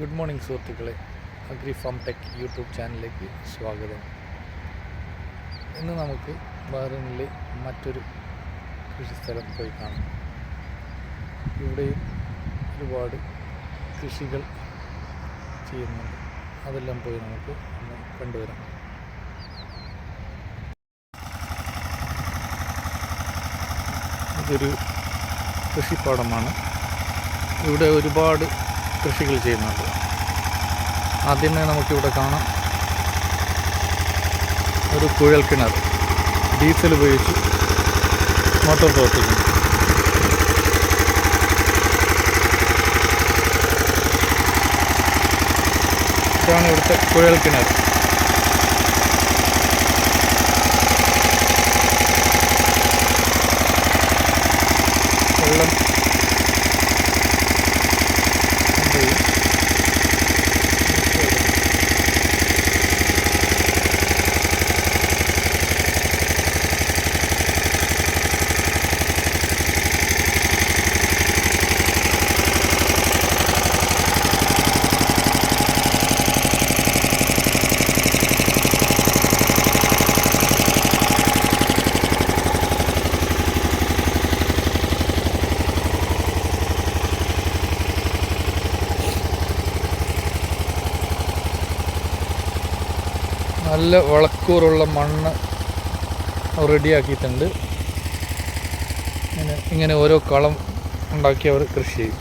Good morning സുഹൃത്തുക്കളെ. Agri farm tech YouTube ചാനലിലേക്ക് സ്വാഗതം. ഇന്ന് നമുക്ക് ബഹ്റിനിലെ മറ്റൊരു കൃഷിസ്ഥലം പോയി കാണാം. ഇവിടെയും ഒരുപാട് കൃഷികൾ ചെയ്യുന്നുണ്ട്. അതെല്ലാം പോയി നമുക്ക് ഒന്ന് കണ്ടുവരാം. ഇതൊരു കൃഷിപ്പാടമാണ്. ഇവിടെ ഒരുപാട് കൃഷികൾ ചെയ്യുന്നുണ്ട്. ആദ്യമേ നമുക്കിവിടെ കാണാം ഒരു കുഴൽ കിണർ. ഡീസൽ ഉപയോഗിച്ച് മോട്ടോർ പ്രവർത്തിക്കുന്നു. ഇതാണ് ഇവിടുത്തെ കുഴൽ കിണർ വെള്ളം കൊണ്ടുപോയി നല്ല വളക്കൂറുള്ള മണ്ണ് റെഡിയാക്കിയിട്ടുണ്ട്. ഇങ്ങനെ ഇങ്ങനെ ഓരോ കളം ഉണ്ടാക്കി അവർ കൃഷി ചെയ്യും.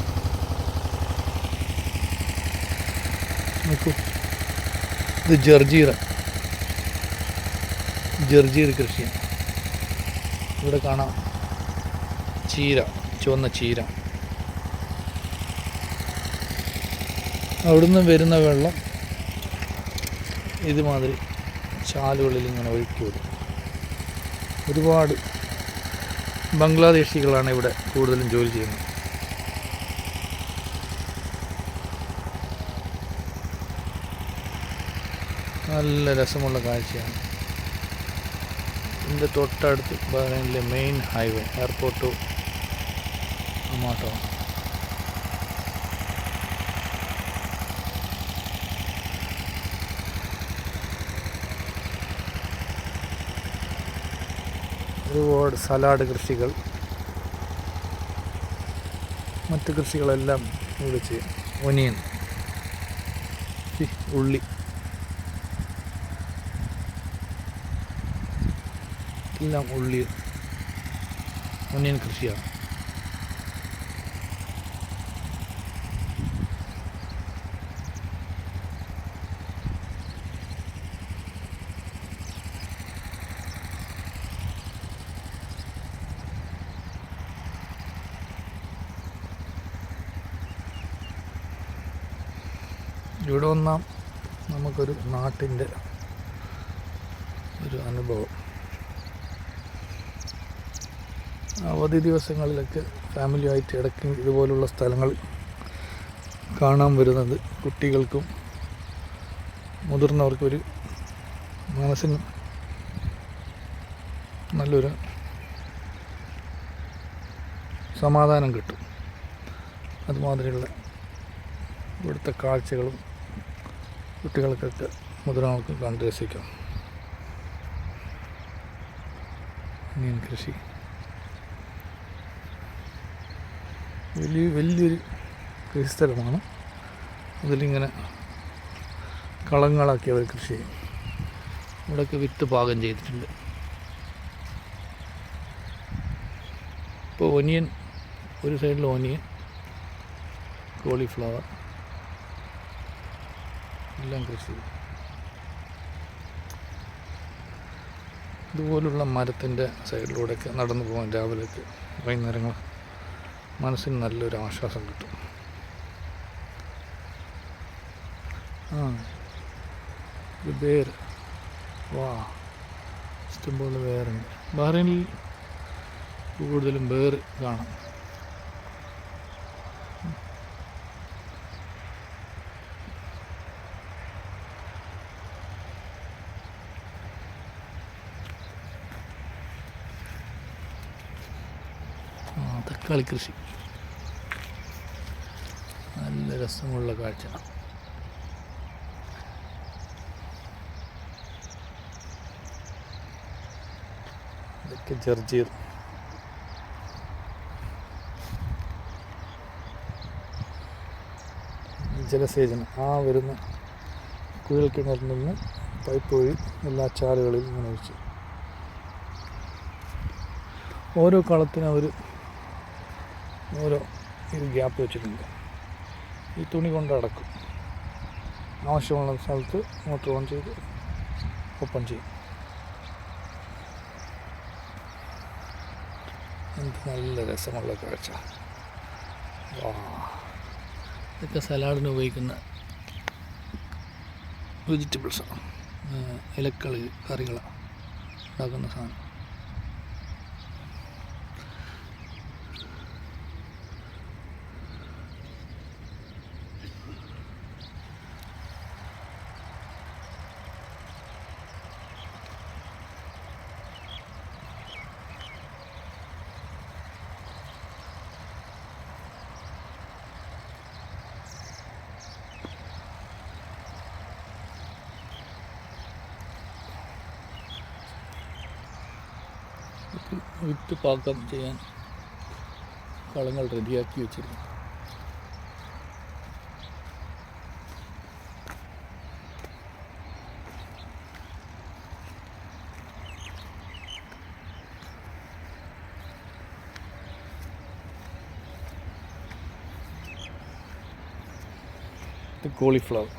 നോക്കൂ. ഇത് ജർജീറ. ജർജീർ കൃഷിയാണ്. ഇവിടെ കാണാം. ചീര ചുവന്ന ചീര. അവിടുന്ന് വരുന്ന വെള്ളം ഇതുമാതിരി. ചാലുകളിൽ ഇങ്ങനെ ഒഴുക്കി വിടും. ഒരുപാട് ബംഗ്ലാദേശികളാണ് ഇവിടെ കൂടുതലും ജോലി ചെയ്യുന്നത്. നല്ല രസമുള്ള കാഴ്ചയാണ്. ഇതിന്റെ തൊട്ടടുത്ത് ബഹ്റൈനിലെ മെയിൻ ഹൈവേ എയർപോർട്ട് അമാട്ടോ ഒരുപാട് സലാഡ് കൃഷികൾ. മറ്റ് കൃഷികളെല്ലാം ഇവിടെ ചെയ്യും. ഒനിയൻ. ഉള്ളി. എല്ലാം ഉള്ളി ഒനിയൻ കൃഷിയാണ്. ഇവിടെ വന്നാൽ നമുക്കൊരു നാട്ടിന്റെ ഒരു അനുഭവം. അവധി ദിവസങ്ങളിലൊക്കെ ഫാമിലിയായിട്ട് ഇടയ്ക്ക് ഇതുപോലുള്ള സ്ഥലങ്ങൾ കാണാൻ വരുന്നത് കുട്ടികൾക്കും മുതിർന്നവർക്കൊരു മനസ്സിന് നല്ലൊരു സമാധാനം കിട്ടും. അതുമാതിരിയുള്ള ഇവിടുത്തെ കാഴ്ചകളും കുട്ടികൾക്കൊക്കെ മുതിർന്നവർക്ക് കണ്ട് രസിക്കാം മീൻ കൃഷി. വലിയ വലിയൊരു കൃഷി സ്ഥലമാണ് അതിലിങ്ങനെ കളങ്ങളാക്കി അവർ കൃഷി ചെയ്യും. ഇവിടെയൊക്കെ വിത്ത് പാകം ചെയ്തിട്ടുണ്ട്. ഇപ്പോൾ ഒനിയൻ ഒരു സൈഡിൽ ഓനിയൻ കോളിഫ്ലവർ. എല്ലാം കൃഷി ഇതുപോലുള്ള മരത്തിന്റെ സൈഡിലൂടെയൊക്കെ നടന്നു പോകാൻ രാവിലെയൊക്കെ വൈകുന്നേരങ്ങൾ. മനസ്സിന് നല്ലൊരു ആശ്വാസം കിട്ടും. ആ ഇത് പേര് വാ ഇഷ്ടംപോലെ വേറെ ബഹ്റൈനിൽ കൂടുതലും വേറ് കാണാം. കളിക്കൃഷി നല്ല രസമുള്ള കാഴ്ച. ഇതൊക്കെ ജർജീർ. ജലസേചനം. ആ വരുന്ന കുഴൽ കിണറിൽ നിന്ന് പൈപ്പ് വഴി എല്ലാ ചാലുകളിൽ ഇങ്ങനെ വെച്ചു ഓരോ കളത്തിനും അവർ ഓരോ ഇത് ഗ്യാപ്പ് വെച്ചിട്ടുണ്ട്. ഈ തുണി കൊണ്ട് അടക്കും. ആവശ്യമുള്ള സ്ഥലത്ത് മോട്ടർ ഓൺ ചെയ്ത് ഓപ്പൺ ചെയ്യും. എന്ത് നല്ല രസമുള്ള കാഴ്ച. വാ. ഇതൊക്കെ സലാഡിന് ഉപയോഗിക്കുന്ന വെജിറ്റബിൾസാണ് ഇലക്കളി കറികളാണ് ഉണ്ടാക്കുന്ന സാധനം. വിത്ത് പാകം ചെയ്യാൻ കളങ്ങൾ റെഡിയാക്കി വെച്ചിരുന്നു. കോളിഫ്ലവർ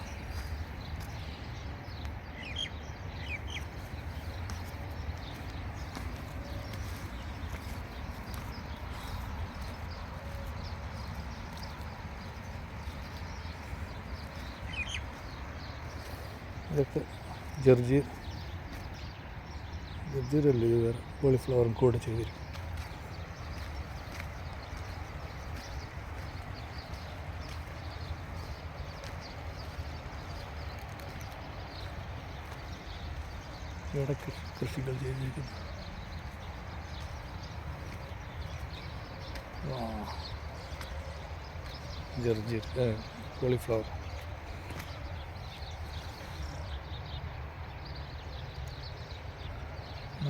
ഇതൊക്കെ ജർജീർ ജർജീരല്ലേ ഇത് വേറെ? കോളിഫ്ലവറും കൂടെ ചെയ്തിരിക്കും. ഇവിടെ കൃഷി കൃഷികൾ ചെയ്തിരിക്കുന്നു. ജർജീർ കോളിഫ്ലവർ.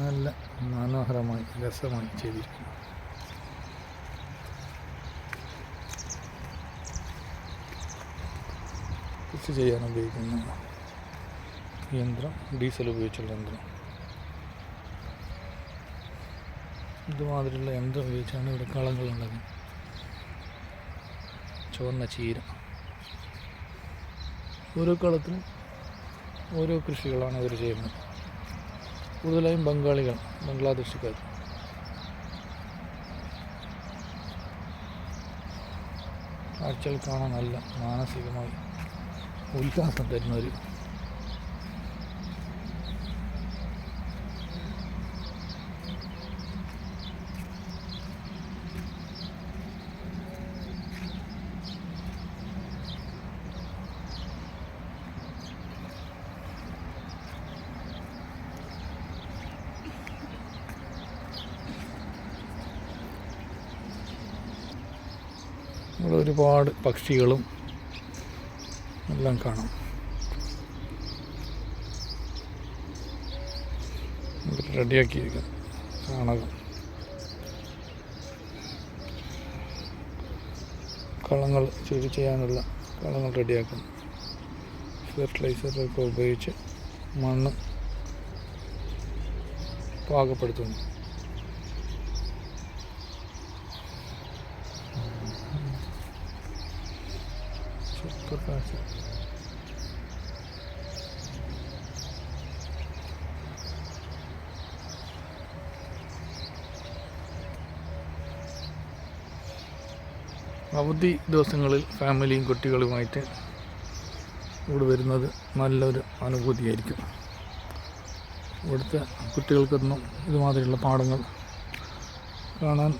നല്ല മനോഹരമായി രസമായി ചെയ്തിരിക്കുന്നു. കൃഷി ചെയ്യാൻ ഉപയോഗിക്കുന്ന യന്ത്രം ഡീസൽ ഉപയോഗിച്ചുള്ള യന്ത്രം. ഇതുമാതിരിയുള്ള യന്ത്രം ഉപയോഗിച്ചാണ് ഇവിടെ ഉണ്ടാക്കുന്നത് ചുവന്ന ചീര. ഓരോ കളത്തിലും ഓരോ കൃഷികളാണ് ഇവർ ചെയ്യുന്നത്. കൂടുതലായും ബംഗാളികൾ ബംഗ്ലാദേശുകാർ കാഴ്ചകൾ കാണാൻ നല്ല മാനസികമായി ഉല്ലാസം തരുന്ന ഒരു ഇവിടെ ഒരുപാട് പക്ഷികളും എല്ലാം കാണാം. റെഡിയാക്കിയിരിക്കുന്നു. ചാണകം. കളങ്ങൾ ചെടി ചെയ്യാനുള്ള കളങ്ങൾ റെഡിയാക്കുന്നു. ഫെർട്ടിലൈസറൊക്കെ ഉപയോഗിച്ച് മണ്ണ് പാകപ്പെടുത്തുന്നു സൂപ്പർ കാഴ്ച അവധി ദിവസങ്ങളിൽ ഫാമിലിയും കുട്ടികളുമായിട്ട് ഇവിടെ വരുന്നത് നല്ലൊരു അനുഭൂതിയായിരിക്കും. ഇവിടുത്തെ കുട്ടികൾക്കൊന്നും ഇതുമാതിരിയുള്ള പാടങ്ങൾ കാണാൻ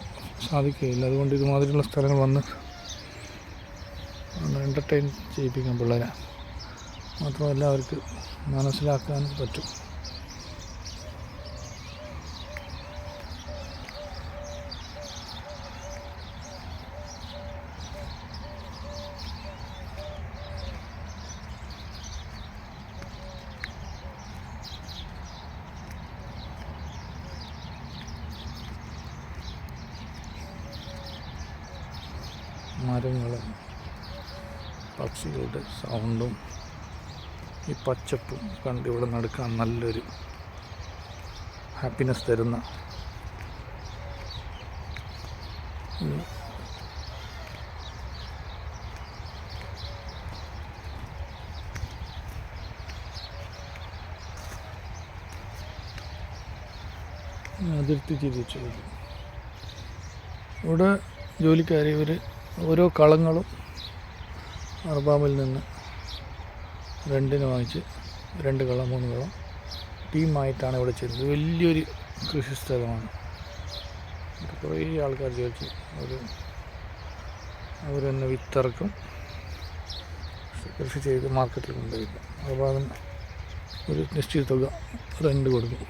സാധിക്കുകയില്ല. അതുകൊണ്ട് ഇതുമാതിരിയുള്ള സ്ഥലങ്ങൾ വന്ന് എന്റർടൈൻ ചെയ്യിപ്പിക്കാൻ പിള്ളേരെ മാത്രമല്ല അവർക്ക് മനസ്സിലാക്കാനും പറ്റും. പച്ചപ്പും കണ്ട് ഇവിടെ നടക്കാൻ നല്ലൊരു ഹാപ്പിനെസ് തരുന്ന അതിർത്തി തിരിച്ചു ഇവിടെ ജോലിക്കാർ ഇവർ ഓരോ കളങ്ങളും അർബാമിൽ നിന്ന് രണ്ടിന് വാങ്ങിച്ച് രണ്ട് കളം മൂന്ന് കളം ടീമായിട്ടാണ് ഇവിടെ ചെയ്യുന്നത് വലിയൊരു കൃഷി സ്ഥലമാണ്. കുറേ ആൾക്കാർ ചോദിച്ചു അവർ തന്നെ വിത്തിറക്കും. കൃഷി ചെയ്ത് മാർക്കറ്റിൽ കൊണ്ടുപോയില്ല അതിന് ഒരു നിശ്ചിത തുക റെന്റ് കൊടുക്കും?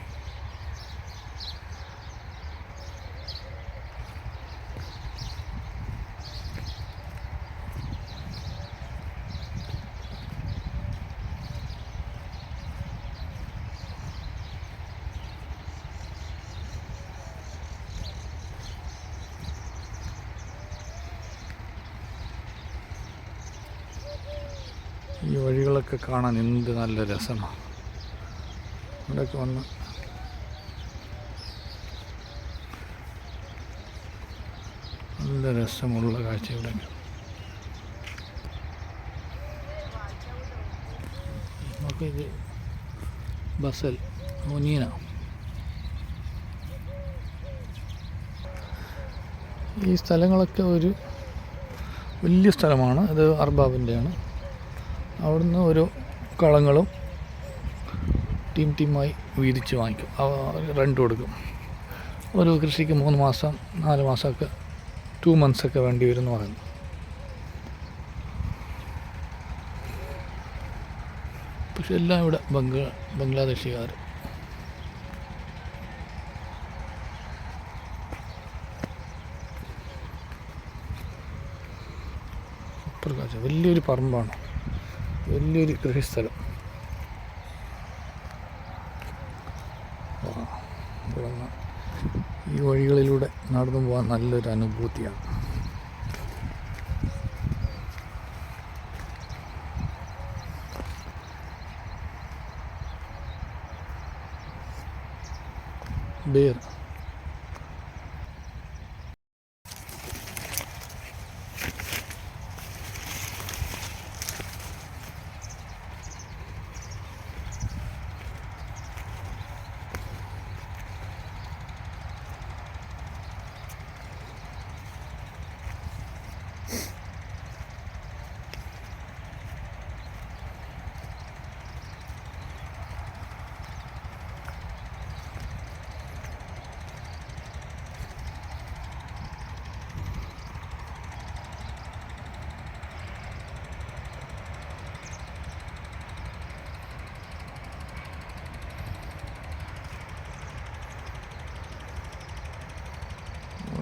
ഈ വഴികളൊക്കെ കാണാൻ എന്ത് നല്ല രസമാണ് ഇവിടെയൊക്കെ വന്ന്. നല്ല രസമുള്ള കാഴ്ച ഇവിടെ നമുക്ക് ഇത് ബസൽ ഒനീന ഈ സ്ഥലങ്ങളൊക്കെ ഒരു വലിയ സ്ഥലമാണ്. ഇത് അർബാബിന്റെയാണ്. അവിടുന്ന് ഓരോ കളങ്ങളും ടീം ടീമായി വീതിച്ച് വാങ്ങിക്കും. റെന്റ് കൊടുക്കും. ഓരോ കൃഷിക്ക് മൂന്ന് മാസം നാല് മാസമൊക്കെ ടു മന്ത്സൊക്കെ വേണ്ടി വരും എന്ന് പറയുന്നു. പക്ഷെ എല്ലാം ഇവിടെ ബംഗ്ലാ ബംഗ്ലാദേശുകാർ വലിയൊരു പറമ്പാണ്. വലിയൊരു കൃഷിസ്ഥലം ഈ വഴികളിലൂടെ നടന്നു പോകാൻ നല്ലൊരു അനുഭൂതിയാണ്. ബേർ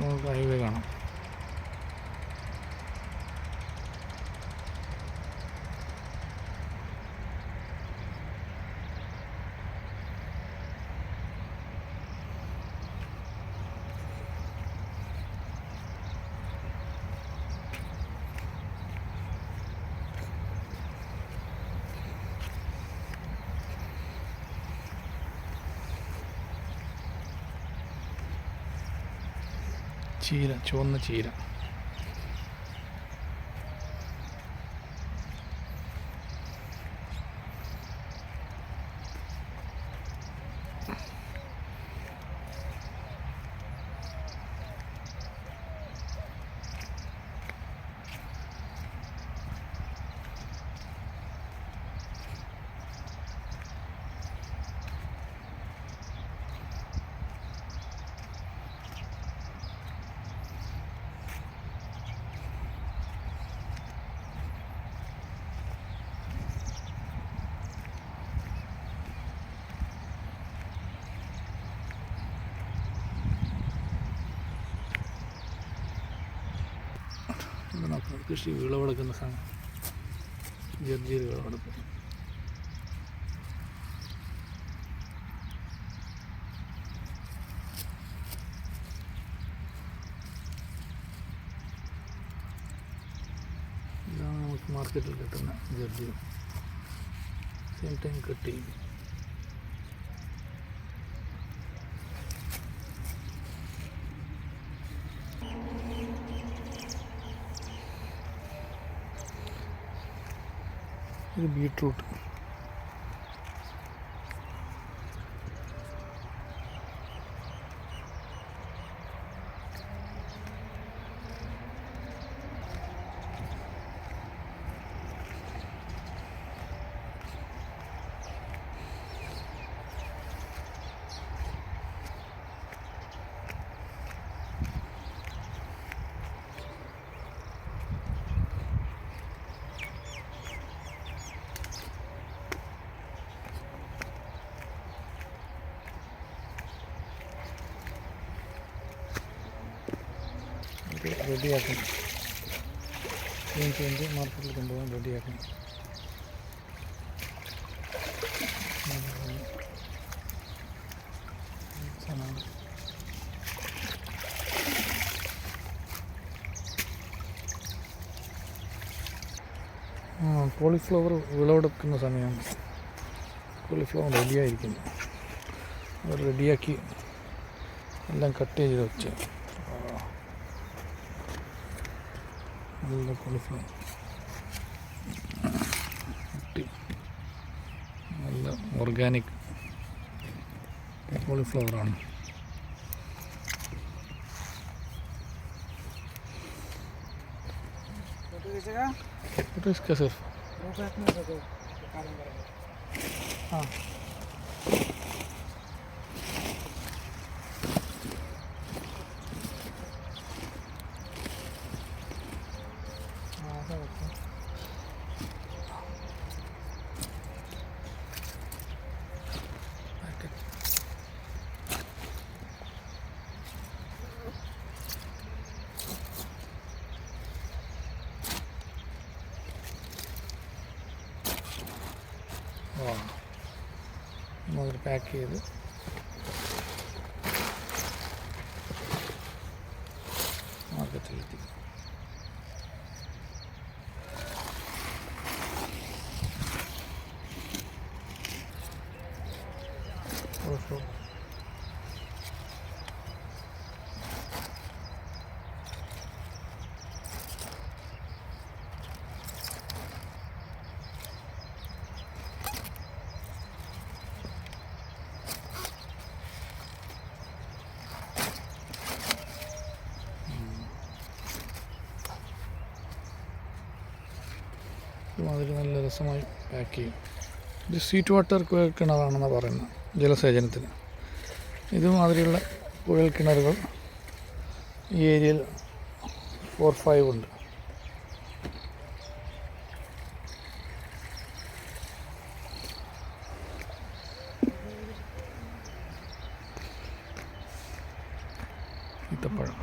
നമുക്ക് ഹൈവേ കാണാം ചീര ചുവന്ന ചീര. ഇവിടെ നോക്കാം. കൃഷി വിളവെടുക്കുന്ന സാധനം. ജർജീർ വിളവെടുപ്പ്. ഇതാണ് നമുക്ക് മാർക്കറ്റിൽ കിട്ടുന്ന ജർജീർ സെയിം ടൈം കട്ട്. ചെയ്യും ഇത് ബീട്രൂട്ട് റെഡിയാക്കണം ക്ലീൻ ചെയ്ത് മാർക്കറ്റിൽ കൊണ്ടുപോകാൻ റെഡിയാക്കണം കോളിഫ്ലവർ വിളവെടുക്കുന്ന സമയം. കോളിഫ്ലവർ റെഡിയായിരിക്കുന്നു റെഡിയാക്കി എല്ലാം കട്ട് ചെയ്ത് വെച്ച്. നല്ല കോളിഫ്ലവർ നല്ല ഓർഗാനിക് കോളിഫ്ലവറാണ് ആ പാക്ക് ചെയ്ത് ഇതുമാതിരി നല്ല രസമായി പാക്ക് ചെയ്യും. ഇത് സ്വീറ്റ് വാട്ടർ കുഴൽ കിണറാണെന്ന് പറയുന്നത് ജലസേചനത്തിന്. ഇതുമാതിരിയുള്ള കുഴൽ കിണറുകൾ ഈ ഏരിയയിൽ ഫോർ ഫൈവ് ഉണ്ട്. ഈത്തപ്പഴം.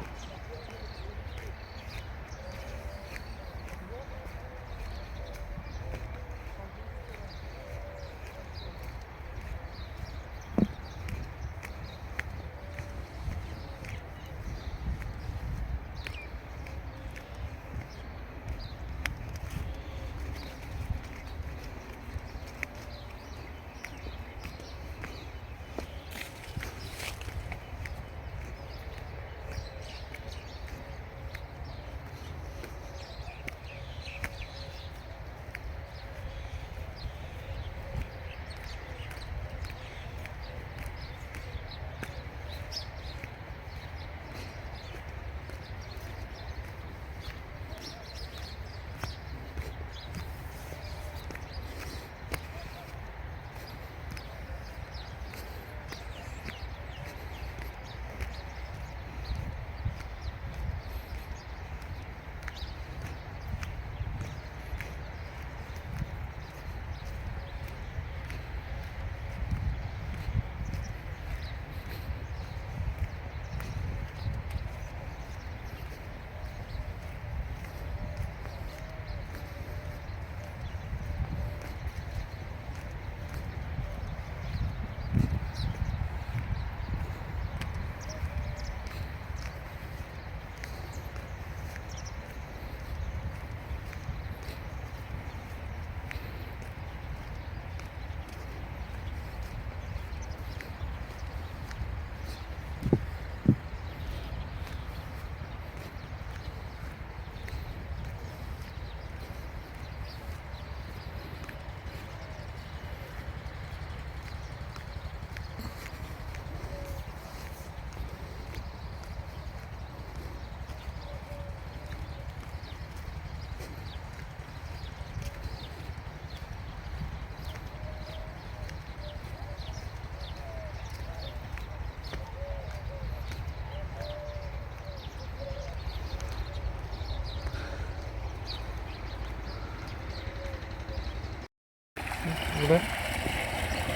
ഇവിടെ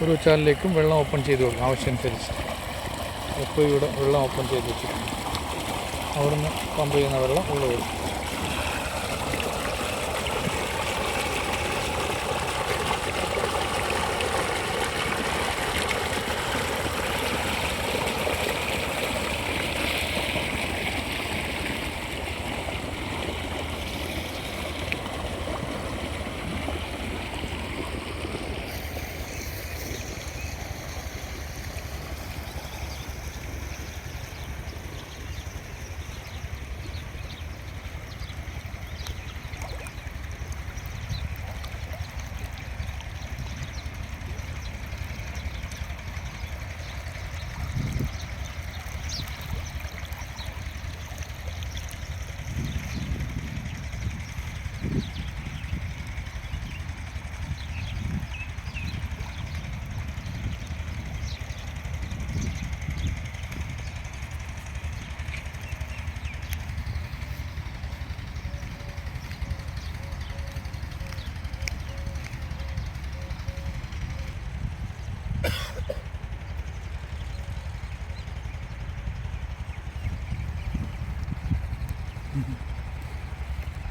ഒരു ചാലിലേക്കും വെള്ളം ഓപ്പൺ ചെയ്ത് കൊടുക്കും ആവശ്യമനുസരിച്ച്. എപ്പോൾ ഇവിടെ വെള്ളം ഓപ്പൺ ചെയ്ത് വെച്ചിട്ടുണ്ട്. അവിടുന്ന് പമ്പ് ചെയ്യുന്ന വെള്ളം ഉള്ളിൽ വരും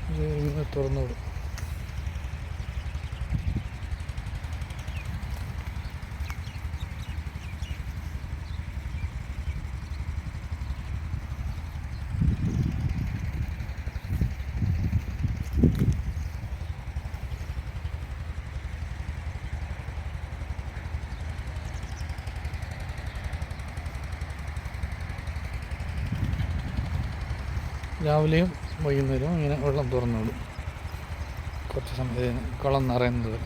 ഇത് രാവിലെയും വൈകുന്നേരവും ഇങ്ങനെ വെള്ളം തുറന്നു വിടും കുറച്ച് സമയത്തിന് കളം നിറയുന്നത്.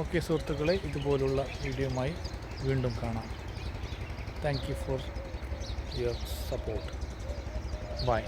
ഓക്കെ സുഹൃത്തുക്കളെ ഇതുപോലുള്ള വീഡിയോയുമായി വീണ്ടും കാണാം. Thank you for your support bye